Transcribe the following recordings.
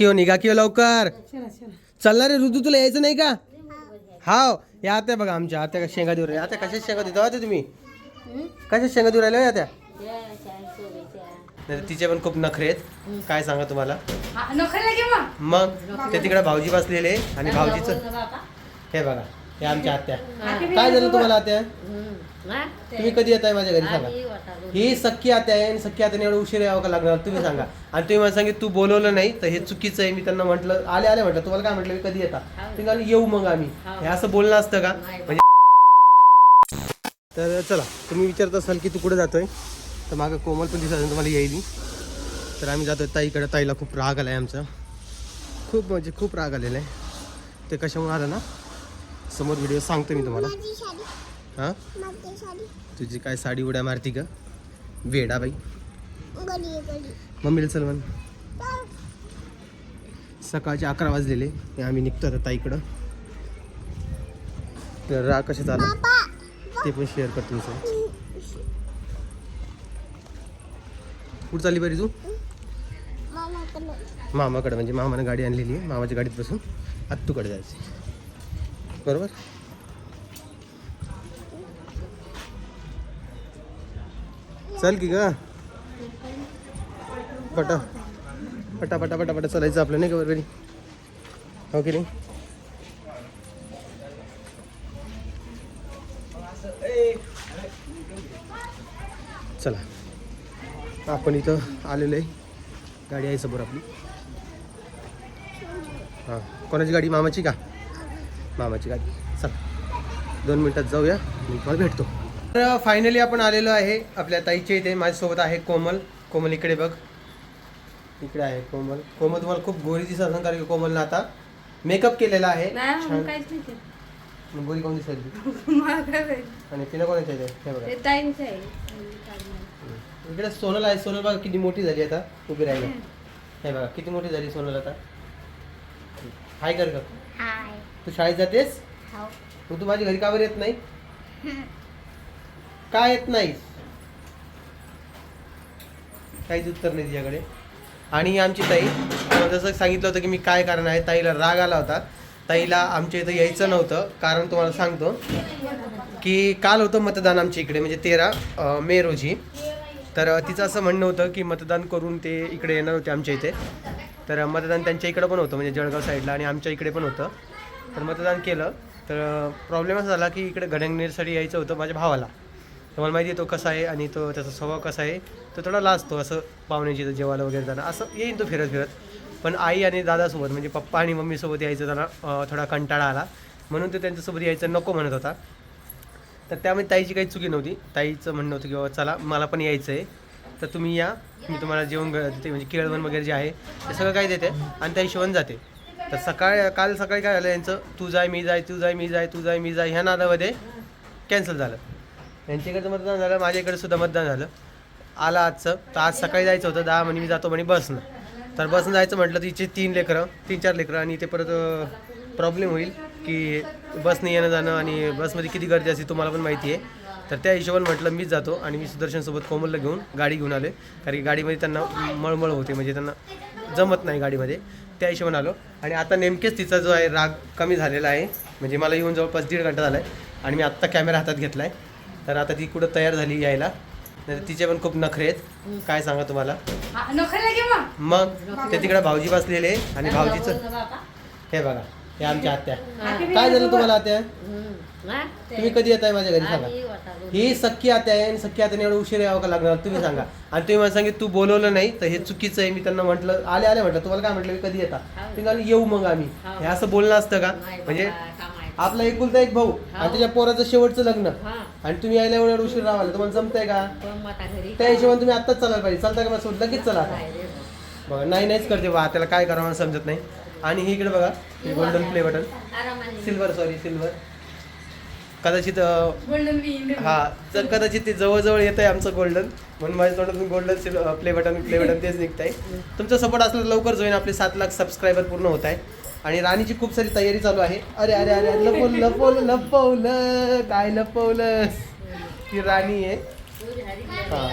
की हो निघा की हो लवकर. चला चला. चालणार रे ऋतू तुला यायचं नाही का? हाव. या आत्या बघा आमच्या आत्या का शेंगा देऊ राहिल्या. आता कशाच शेंगा देतो होते तुम्ही? कशाच शेंगा देऊ राहिल्या हो आत्या नाही तिचे पण खूप नखरे आहेत. काय सांगा तुम्हाला? हा, मग. ते तिकडे भाऊजी बसलेले आणि भाऊजीचं. हे बघा. हे आमच्या आत्या. काय झालं तुम्हाला आत्या? तुम्ही कधी येताय माझ्या घरी सांगा. ही सख्खी आत्या आहे आणि सख्खी आत्याने एवढं उशीर यावं का लागणार? तुम्ही सांगा. आणि तुम्ही मला सांगितलं तू बोलवलं नाही तर हे चुकीचं आहे. मी त्यांना म्हटलं आले आले म्हटलं. तुम्हाला काय म्हटलं? मी कधी येता? ते म्हणाले, येऊ मग आम्ही. हे. असं बोलणं असतं का? म्हणजे तर चला तुम्ही विचारत असाल की तू कुठे जातोय? तर मागं कोमल पण दिसत तुम्हाला येईल. तर आम्ही जातोय ताईकडे. ताईला खूप राग आलाय आमचा. खूप म्हणजे खूप राग आलेला आहे. ते कशामुळे आलं ना? समोर व्हिडिओ सांगतो मी तुम्हाला. हां? तुझी काय साडी उड्या मारती का? वेडा बाई. मम्मीला चल म्हण. सकाळचे अकरा वाजलेले आम्ही निघतो आता ताईकडं. तर राग कशाच आला? ते पण शेअर करतो तुमचं. कुठं चालली बरी तू? मामाकडे. म्हणजे मामानं गाडी आणलेली आहे मामाच्या गाडीत बसून आत्तूकडे जायचं बरोबर? चल की ग. पटा पटा पटा पटा पटा. चालायचं आपलं नाही का बरोबर हो की नाही? चला. आपण इथं आलेलो आहे. गाडी आहे समोर आपली. हां. कोणाची गाडी? मामाची का? मामाची गाडी. चला दोन मिनटात जाऊया मी तुम्हाला भेटतो. तर फायनली आपण आलेलो आहे आपल्या ताईच्या इथे माझ्यासोबत आहे कोमल. कोमल इकडे बघ. इकडे आहे कोमल. कोमल तुम्हाला खूप गोरी दिसत असेल कारण की कोमलनं आता मेकअप केलेला आहे. छान. गोरी कोण दिसेल? माहीत. आणि तिला कोणाच्या हे बघा. इकडे सोनल आहे. सोनल बघा किती मोठी झाली आता. उभी राहिली. हे बघा किती मोठी झाली सोनल आता. हाय कर तू शाळेत जातेस? मग तू माझ्या घरी का बरं येत नाही? का येत नाही? काहीच उत्तर नाही तिच्याकडे आणि ही आमची ताई मला जसं सांगितलं होतं की मी काय कारण आहे ताईला राग आला होता. ताईला आमच्या इथं यायचं नव्हतं कारण तुम्हाला सांगतो की काल होतं मतदान आमच्या इकडे म्हणजे तेरा मे रोजी. तर तिचं असं म्हणणं होतं की मतदान करून ते इकडे येणार होते आमच्या इथे. तर मतदान त्यांच्या इकडं पण होतं म्हणजे जळगाव साईडला आणि आमच्या इकडे पण होतं. तर मतदान केलं. तर प्रॉब्लेम असा झाला की इकडे घडंगनेरसाठी यायचं होतं माझ्या भावाला. तुम्हाला माहिती आहे तो कसा आहे आणि तो त्याचा स्वभाव कसा आहे. तो थोडा लाजतो असं पाहुण्याची जेवायला वगैरे जाणं. असं येईन तो फिरत फिरत. पण आई आणि दादासोबत म्हणजे पप्पा आणि मम्मीसोबत यायचं त्यांना थोडा कंटाळा आला. म्हणून तो त्यांच्यासोबत यायचं नको म्हणत होता. तर त्यामध्ये ताईची काही चुकी नव्हती. ताईचं म्हणणं होतं की बाबा चला मला पण यायचं आहे तर तुम्ही या. मी तुम्हाला जेवण देते. म्हणजे केळवण वगैरे जे आहे ते सगळं काही देते आणि त्या हिशोबाने जाते. तर सकाळ काल सकाळी काय झालं यांचं? तू जाय मी जाय तू जाय मी जाय तू जाय मी जाय ह्या नादामध्ये कॅन्सल झालं. यांच्याकडचं मतदान झालं माझ्या इकडे सुद्धा मतदान झालं. आलं आजचं. तर आज सकाळी जायचं होतं दहा म्हणे मी जातो म्हणे बसनं. तर बसनं जायचं म्हटलं तर इथे तीन लेकरं तीन चार लेकरं आणि ते परत प्रॉब्लेम होईल की बसने येणं जाणं आणि बसमध्ये किती गर्दी असते तुम्हाला पण माहिती आहे. तर त्या हिशोबाने म्हटलं मीच जातो आणि मी सुदर्शनसोबत कोमलला घेऊन गाडी घेऊन आले. कारण की गाडीमध्ये त्यांना मळमळ होते म्हणजे त्यांना जमत नाही गाडीमध्ये. त्या हिशोबाने आलो. आणि आता नेमकेच तिचा जो आहे राग कमी झालेला आहे. म्हणजे मला येऊन जवळपास दीड घंटा झाला आहे आणि मी आत्ता कॅमेरा हातात घेतला आहे तर आता ती कुठं तयार झाली यायला. नाही तिचे पण खूप नखरे आहेत. काय सांगा तुम्हाला? हा, मग. ते तिकडे भाऊजी बसलेले आणि भाऊजीचं हे बघा हे आमच्या आत्या. काय झालं तुम्हाला आत्या? तुम्ही कधी येताय माझ्या घरी सांगा. ही सख्खी आत्या आहे आणि सख्खी आत्याने एवढं उशीर यावं का लागणार? तुम्ही सांगा. आणि तुम्ही मला सांगितलं तू बोलवलं नाही तर हे चुकीचं आहे. मी त्यांना म्हटलं आले आले म्हटलं. तुम्हाला काय म्हटलं? कधी येता? ते म्हणाले, येऊ मग आम्ही. हे. असं बोलणं असतं का? म्हणजे आपला एकुलता एक भाऊ आणि त्याच्या पोराचं शेवटचं लग्न. आणि तुम्ही यायला एवढं उशीर राहायला तुम्हाला जमतंय का? त्या हिशोबाने तुम्ही आत्ताच चालायला पाहिजे. चालता का माझ्यासोबत? लगेच चला आता. बघा नाही नाहीच करते बा. त्याला काय करावं मला समजत नाही. आणि ही इकडे बघा हे golden play button silver sorry silver कदाचित हा जर कदाचित ते जवळजवळ येत आहे आमचं गोल्डन म्हणून माझ्या तोंडातून golden play button play button तेच निघत आहे तुमचा सपोर्ट असला तर लवकर जोईन आपले सात लाख सबस्क्रायबर पूर्ण होत आहे. आणि राणीची खूप सारी तयारी चालू आहे. अरे अरे अरे लपवलं लपवलं लपवलं. काय लपवलंस? ती राणी आहे. हा.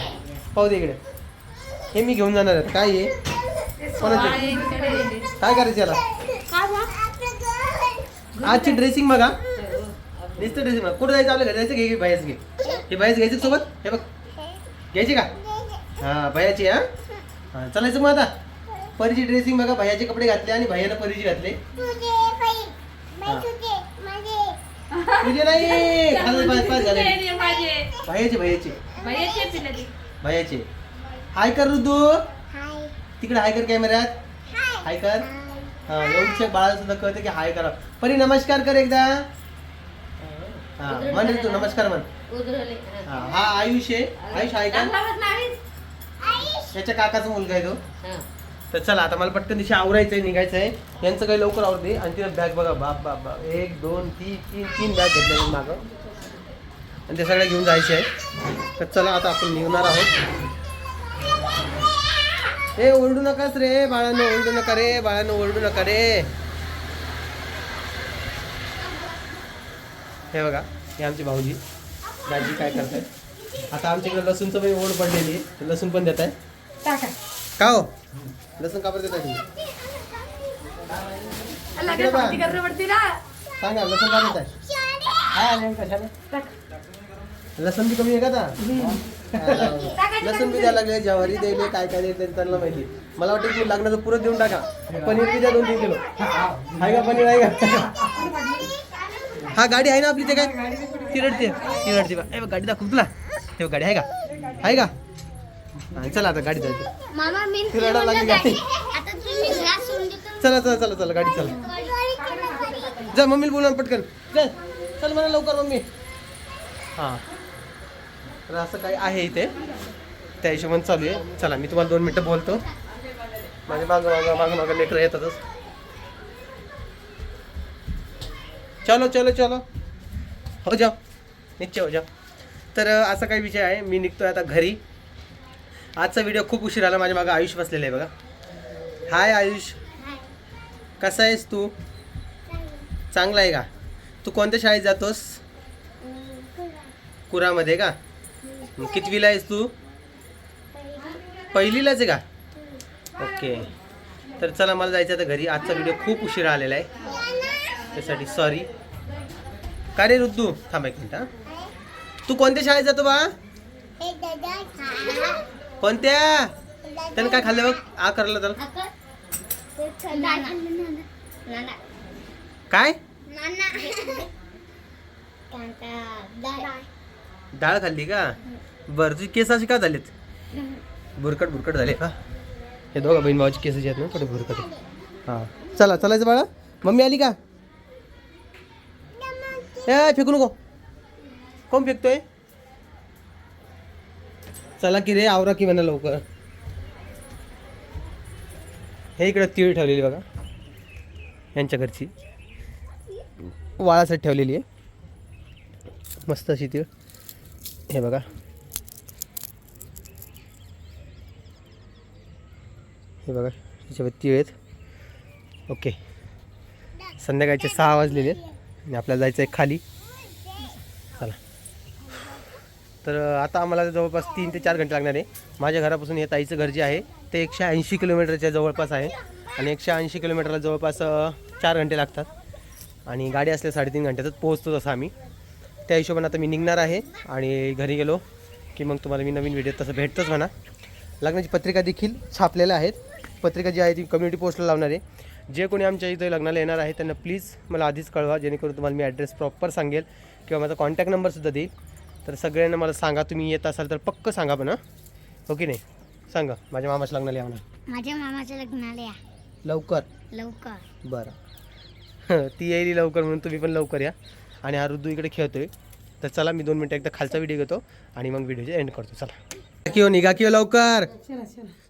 पाहू दे इकडे. हे मी घेऊन जाणार आहे. काय आहे? कोणाचे. काय करायचं याला? आजची ड्रेसिंग बघा. नुसतं ड्रेसिंग बघा कुठं जायचं आपल्या घरी जायचं घे भयाच घे. हे भयाच घ्यायचं सोबत? हे बघ. घ्यायची का? हा भयाची हा? हां चालायचं मग आता. परीची ड्रेसिंग बघा भयाचे कपडे घातले आणि भैयानं परीची घातले. तुझे नाही. खाली पाच पाच झाले. भयाचे भैयाचे. भैयाचे. हाय कर रुदू तिकडे हाय कर कॅमेऱ्यात हाय कर. हा एवढच्या बाळा सुद्धा कळतं की हाय करा. परी नमस्कार कर एकदा. हा म्हण रे तू नमस्कार म्हण हा हा आयुष आहे? आयुष हाय कर त्याच्या काकाचा मुलगा आहे तो. तर चला आता मला पटकन दिशा आवरायचंय निघायचंय. यांचं काही लवकर आवडते आणि तिला बॅग बघा. बाप बाप बाप. एक दोन तीन तीन तीन बॅग घेतल्या मी मागं. आणि ते सगळ्या घेऊन जायचे आहे तर चला आता आपण निघणार आहोत. ए ओरडू नकास रे बाळानं ओरडू नका रे बाळानं ओरडू नका रे. हे बघा हे आमचे भाऊजी. दाजी काय करतायत? आता आमच्याकडे लसूणचं पण ओढ पडलेली आहे. लसूण पण देत आहे का हो? लसूण का बरं देताय तुम्ही? सांगा लसूण का कशाने टाक. लसूण बी कमी आहे का आता? लसूण बी द्यायला लागले ज्वारी द्यायले काय काय द्यायले त्यांना माहिती मला वाटतं की लग्नाचं पुरं देऊन टाका. पनीर बी द्या दोन तीन किलो आहे का पनीर आहे का? हा गाडी आहे ना आपली ते काय? ती रडते ती रडते बा. गाडी दाखव तुला. हे बघ, गाडी आहे का? आहे का? हा, चला आता गाडी जायचं मामा मी ती रडायला लागली गाडी. आता तुम्ही चला चला चला चला गाडी चला जा मम्मीला बोला पटकन. चल चल म्हणा लवकर मम्मी. हां. तर असं काही आहे इथे. त्या हिशोबाने चालू आहे. चला मी तुम्हाला दोन मिनटं बोलतो. माझ्या मागं मागं मागं मागं लेकरं येतातच. चलो चलो चलो. हो जाओ. निश्चय हो जाओ. तर असा काही विषय आहे. मी निघतोय आता घरी. आजचा व्हिडिओ खूप उशीर आला. माझ्या मागं आयुष बसलेलं आहे बघा. हाय आयुष. कसा आहेस तू? चांगला आहे का? तू कोणत्या शाळेत जातोस? कुरामध्ये का? मग कितवीला आहेस तू? पहिलीलाच आहे का? ओके. तर चला मला जायचं आता घरी. आजचा व्हिडिओ खूप उशिरा आलेला आहे. त्यासाठी सॉरी का रे रुद्दू? थांब एक मिनिट तू कोणत्या शाळेत जातो बा. कोणत्या? त्यानं काय खाल्लं बघ? आ करला तर आता ते खाल्लं नाना. नाना. काय डाळ. खाल्ली का? बरं तुझी केस अशी का झालेत? बुरकट बुरकट झाले. का हे दोघं बहीण भावाची केस जे आहेत ना थोडे बुरकट आहेत. हां. चला चलायचं बाळा. मम्मी आली का? ए फेकू नको. कोण फेकतोय? चला की रे आवरा की म्हणा लवकर. हे इकडे तीळ ठेवलेली बघा. यांच्या घरची. वाळासाठी ठेवलेली आहे. मस्त अशी तीळ. हे बघा. हे बघा त्याच्यावर तीळ आहेत. ओके. संध्याकाळचे सहा वाजलेले आहेत. आणि आपल्याला जायचं आहे खाली. चला. तर आता आम्हाला जवळपास तीन ते चार घंटे लागणार आहे. माझ्या घरापासून हे ताईचं घर जे आहे ते एकशे ऐंशी किलोमीटरच्या जवळपास आहे. आणि एकशे ऐंशी किलोमीटरला जवळपास चार घंटे लागतात. आणि गाडी असल्या साडेतीन घंट्यातच पोहोचतो तसं आम्ही. त्या हिशोबाने आता मी निघणार आहे आणि घरी गेलो की मग तुम्हाला मी नवीन व्हिडिओ तसं भेटतोच म्हणा. लग्नाची पत्रिका देखील छापलेल्या आहेत. पत्रिका जी आहे ती कम्युनिटी पोस्टला लावणार आहे. जे कोणी आमच्या इथे लग्नाला येणार आहे त्यांना प्लीज मला आधीच कळवा जेणेकरून तुम्हाला मी ॲड्रेस प्रॉपर सांगेल किंवा माझा कॉन्टॅक्ट नंबरसुद्धा देईल. तर सगळ्यांना मला सांगा तुम्ही येत असाल तर पक्क सांगा पण हां? हो की नाही? सांगा माझ्या मामाच्या लग्नाला येणार माझ्या मामाच्या लग्नाला या. लवकर? लवकर. बरं. ती येईल लवकर म्हणून तुम्ही पण लवकर या. आणि हा ऋतू इकडे खेळतोय. तर चला मी दोन मिनटं एकदा खालचा व्हिडिओ घेतो आणि मग व्हिडिओचे एंड करतो. चला. किंवा निघा किंवा लवकर.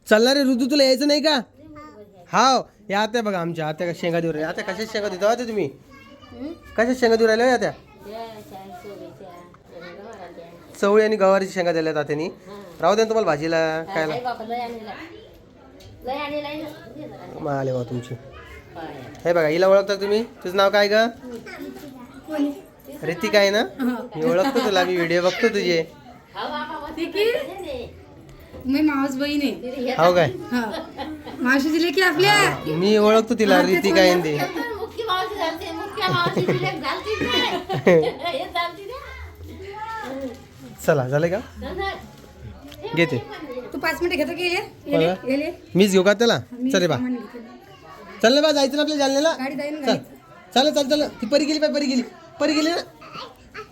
चला रे ऋतू तुला यायचं नाही का? हाव या आत्या बघा आमच्या आत्या का शेंगा देऊ राहिल्या. आता कशाच शेंगा देतो होते तुम्ही? कशाच शेंगा देऊ राहिल्या आत्या? चवळी आणि गवारीची शेंगा दिल्या तात्यानी राहू द्या ना तुम्हाला भाजीला खायला. आले बा तुमची. हे बघा हिला ओळखता तुम्ही? तुझं नाव काय ग? रितिका आहे ना? मी ओळखतो तुला मी व्हिडिओ बघतो तुझे. मी मावस बहीण आहे हो काय? हा मावशीची लेकी आपल्या? मी ओळखतो तिला रीती काय ते मुख्य मावशी मुख्य मावशी. हे. चला झालं का? घेते. तू पाच मिनिटं घेतो की ये? मला? ये ले. मीच घेऊ का त्याला? चल रे बा. चल ना बा जायचं ना आपल्या जालन्याला? गाडी जाईन चल. गाडी. चल चल चल. ती परी गेली पाय परी गेली. परी गेली ना?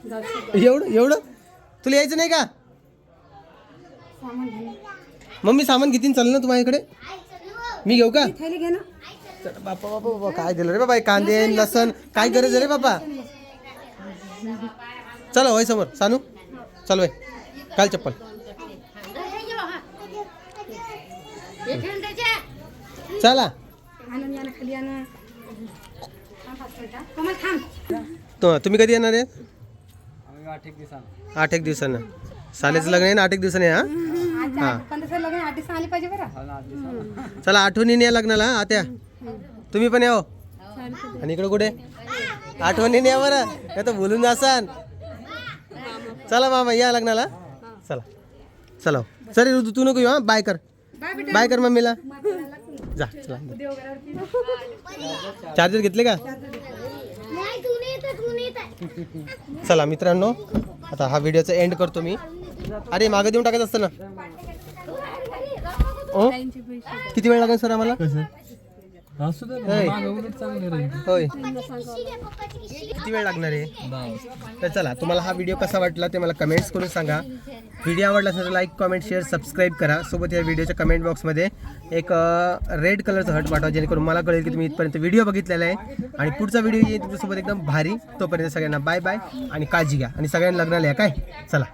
जाऊ दे. एवढं एवढं? तुला यायचं नाही का? सामान. मम्मी सामान घेतीन चल ना तू माझ्याकडे. मी घेऊ का? थैली घे ना. चल, बापा बापा बापा काय दिलं रे बाबा? हे कांदे लसण काय गरज आहे रे बाबा चला होय समोर. सानू चल वय काल चप्पल. हे. चला. आणून या ना खाली या ना थांब पाच मिनिटं. कमल थांब तो तुम्ही कधी येणार आहे? आठ एक दिवसानं. सालेचं लग्न आहे ना आठ एक दिवसाने हा? हा. आठ- पंधरा लग्न आठ दिवस आली पाहिजे बरं. चला आठवणीने या लग्नाला हा, आत्या. तुम्ही पण याव. आणि इकडं कुठे? आठवणीने या बरं. नाही तर बोलून जासान. चला मामा या लग्नाला. चला. चला. सर ऋतू तू नको येऊ हा. बाय कर. बाय बेटा. बाय कर मम्मीला. जा चला. देव घरावरती चार्जर घेतले का? नाही तू नाही येत तू नाही येत. चला मित्रांनो आता हा व्हिडिओचा एंड करतो मी. अरे मागं देऊन टाकायचं असतं ना. ओ किती वेळ लागेल सर आम्हाला? होय. होय. किती वेळ लागणार आहे? तर चला तुम्हाला हा व्हिडिओ कसा वाटला ते मला कमेंट्स करून सांगा. व्हिडिओ आवडला असेल तर लाईक कमेंट शेअर सबस्क्राईब करा. सोबत या व्हिडिओच्या कमेंट बॉक्समध्ये एक रेड कलरचं हट पाठवा जेणेकरून मला कळेल की तुम्ही इथपर्यंत व्हिडिओ बघितलेला आहे. आणि पुढचा व्हिडिओ येईल तुमच्यासोबत एकदम भारी. तोपर्यंत सगळ्यांना बाय बाय आणि काळजी घ्या. आणि सगळ्यांना लग्नाला या काय? चला.